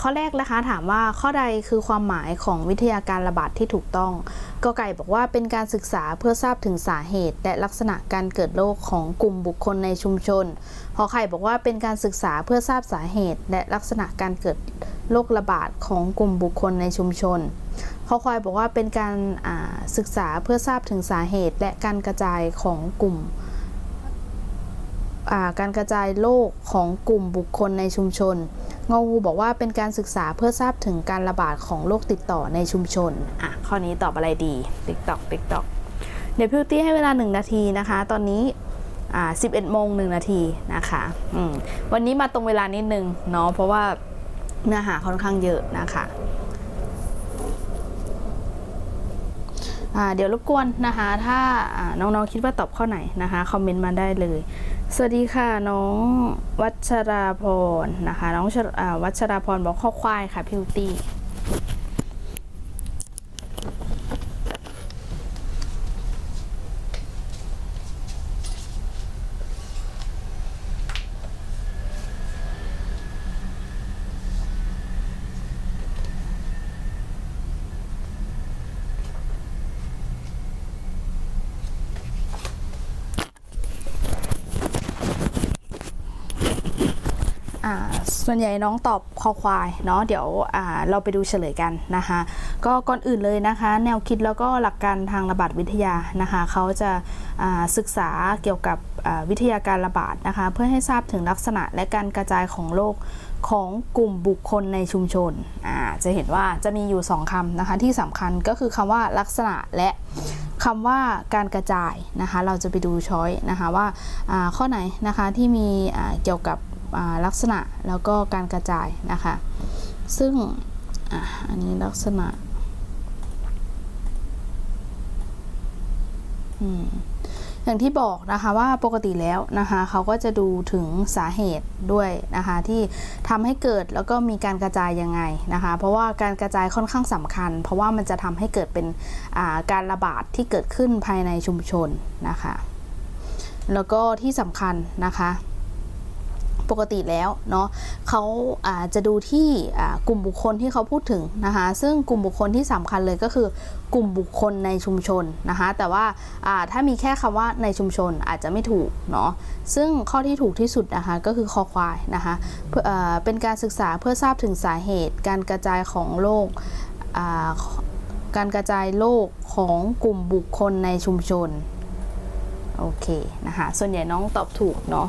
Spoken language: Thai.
ข้อแรกนะคะถามว่าข้อใดคือความหมายของวิทยาการระบาดที่ถูกต้องกอไก่บอกว่าเป็นการศึกษาเพื่อทราบถึงสาเหตุ และลักษณะการเกิดโรคของกลุ่มบุคคลในชุมชนขอไข่บอกว่าเป็นการศึกษาเพื่อทราบสาเหตุ และลักษณะการเกิดโรคระบาดของกลุ่มบุคคลในชุมชนขอควายบอกว่าเป็นการศึกษาเพื่อทราบถึงสาเหตุ และการกระจายของกลุ่ม การกระจายโรคของกลุ่มบุคคลในชุมชน งองูบอกว่าเป็นการศึกษาเพื่อทราบถึงการระบาดของโรคติดต่อในชุมชน อะ ข้อนี้ตอบอะไรดี ติ๊กตอกติ๊กตอกเดี๋ยวพิวตี้ให้เวลา 1 นาทีนะคะ ตอนนี้อ่า11โมง1นาทีนะคะอืมวันนี้มาตรงเวลานิดนึงเนาะ เพราะว่าเนื้อหาค่อนข้างเยอะนะคะอ่าเดี๋ยวรบกวนนะคะ ถ้าอ่าน้องๆคิดว่าตอบข้อไหนนะคะ คอมเมนต์มาได้เลย สวัสดีค่ะน้องวัชราพรนะคะ น้องวัชราพรบอกข้อควายค่ะพิวตี้ ส่วนใหญ่น้องตอบคอควายเนาะเดี๋ยวเราไปดูเฉลยกันนะคะ ก็ก่อนอื่นเลยนะคะ แนวคิดแล้วก็หลักการทางระบาดวิทยานะคะเขาจะาศึกษาเกี่ยวกับวิทยาการระบาดนะคะ เพื่อให้ทราบถึงลักษณะและการกระจายของโรคของกลุ่มบุคคลในชุมชน จะเห็นว่าจะมีอยู่ 2คำนะคะที่สำคัญก็คือคำว่าลักษณะและคำว่าการกระจายนะคะ เราจะไปดูช้อยนะคะว่าาข้อไหนนะคะที่มีเกี่ยวกับ ลักษณะแล้วก็การกระจายนะคะ ซึ่งออันนี้ลักษณะอย่างที่บอกนะคะว่าปกติแล้วนะคะเขาก็จะดูถึงสาเหตุด้วยนะคะที่ทำให้เกิดแล้วก็มีการกระจายยังไงนะคะเพราะว่าการกระจายค่อนข้างสำคัญ เพราะว่ามันจะทำให้เกิดเป็นาการระบาดที่เกิดขึ้นภายในชุมชนนะคะแล้วก็ที่สำคัญนะคะ ปกติแล้วเนาะเขาอาจะดูที่กลุ่มบุคคลที่เขาพูดถึงนะคะ ซึ่งกลุ่มบุคคลที่สำคัญเลยก็คือกลุ่มบุคคลในชุมชนนะคะ แต่ว่าาถ้ามีแค่คำว่าในชุมชนอาจจะไม่ถูกเนาะซึ่งข้อที่ถูกที่สุดนะคะก็คือคอควายนะคะเเป็นการศึกษาเพื่อทราบถึงสาเหตุ การกระจายของโรคการกระจายโรคของกลุ่มบุคคลในชุมชน โอเคนะคะ ส่วนใหญ่น้องตอบถูกเนาะ